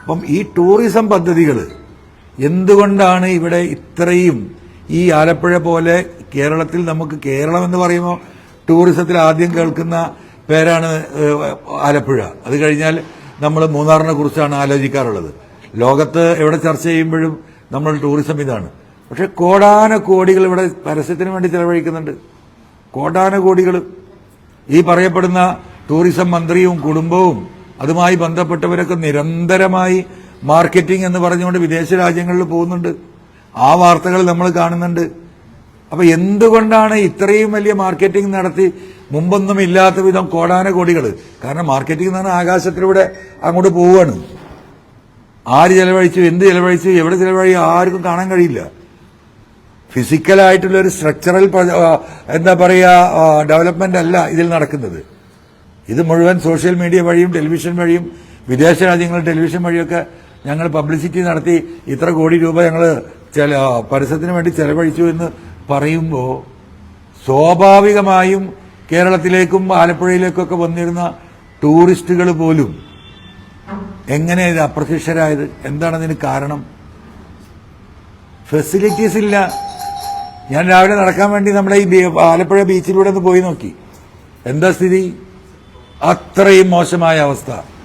അപ്പം ഈ ടൂറിസം പദ്ധതികൾ എന്തുകൊണ്ടാണ് ഇവിടെ ഇത്രയും ഈ ആലപ്പുഴ പോലെ കേരളത്തിൽ നമുക്ക് കേരളം എന്ന് പറയുമ്പോൾ ടൂറിസത്തിൽ ആദ്യം കേൾക്കുന്ന പേരാണ് ആലപ്പുഴ. അത് കഴിഞ്ഞാൽ നമ്മൾ മൂന്നാറിനെ കുറിച്ചാണ് ആലോചിക്കാറുള്ളത്. ലോകത്ത് എവിടെ ചർച്ച ചെയ്യുമ്പോഴും നമ്മൾ ടൂറിസം ഇതാണ്. പക്ഷെ കോടാന കോടികൾ ഇവിടെ പരസ്യത്തിന് വേണ്ടി ചെലവഴിക്കുന്നുണ്ട്. കോടാന കോടികൾ ഈ പറയപ്പെടുന്ന ടൂറിസം മന്ത്രിയും കുടുംബവും അതുമായി ബന്ധപ്പെട്ടവരൊക്കെ നിരന്തരമായി മാർക്കറ്റിംഗ് എന്ന് പറഞ്ഞുകൊണ്ട് വിദേശ രാജ്യങ്ങളിൽ പോകുന്നുണ്ട്. ആ വാർത്തകൾ നമ്മൾ കാണുന്നുണ്ട്. അപ്പൊ എന്തുകൊണ്ടാണ് ഇത്രയും വലിയ മാർക്കറ്റിംഗ് നടത്തി മുമ്പൊന്നും ഇല്ലാത്ത വിധം കോടാന കോടികൾ? കാരണം മാർക്കറ്റിംഗ് എന്ന് പറഞ്ഞാൽ ആകാശത്തിലൂടെ അങ്ങോട്ട് പോവുകയാണ്. ആര് ചെലവഴിച്ചു എന്ത് ചെലവഴിച്ചു എവിടെ ചെലവഴി ആർക്കും കാണാൻ കഴിയില്ല. ഫിസിക്കലായിട്ടുള്ള ഒരു സ്ട്രക്ചറൽ എന്താ പറയുക ഡെവലപ്മെന്റ് അല്ല ഇതിൽ നടക്കുന്നത്. ഇത് മുഴുവൻ സോഷ്യൽ മീഡിയ വഴിയും ടെലിവിഷൻ വഴിയും വിദേശ രാജ്യങ്ങൾ ടെലിവിഷൻ വഴിയൊക്കെ ഞങ്ങൾ പബ്ലിസിറ്റി നടത്തി ഇത്ര കോടി രൂപ ഞങ്ങൾ ചില പരസ്യത്തിന് വേണ്ടി ചെലവഴിച്ചു എന്ന് പറയുമ്പോൾ സ്വാഭാവികമായും കേരളത്തിലേക്കും ആലപ്പുഴയിലേക്കൊക്കെ വന്നിരുന്ന ടൂറിസ്റ്റുകൾ പോലും എങ്ങനെ ഇത് അപ്രത്യക്ഷരായത്? എന്താണ് അതിന് കാരണം? ഫെസിലിറ്റീസ് ഇല്ല. ഞാൻ രാവിലെ നടക്കാൻ വേണ്ടി നമ്മുടെ ഈ ആലപ്പുഴ ബീച്ചിലൂടെ ഒന്ന് പോയി നോക്കി. എന്താ സ്ഥിതി? അത്രയും മോശമായ അവസ്ഥ.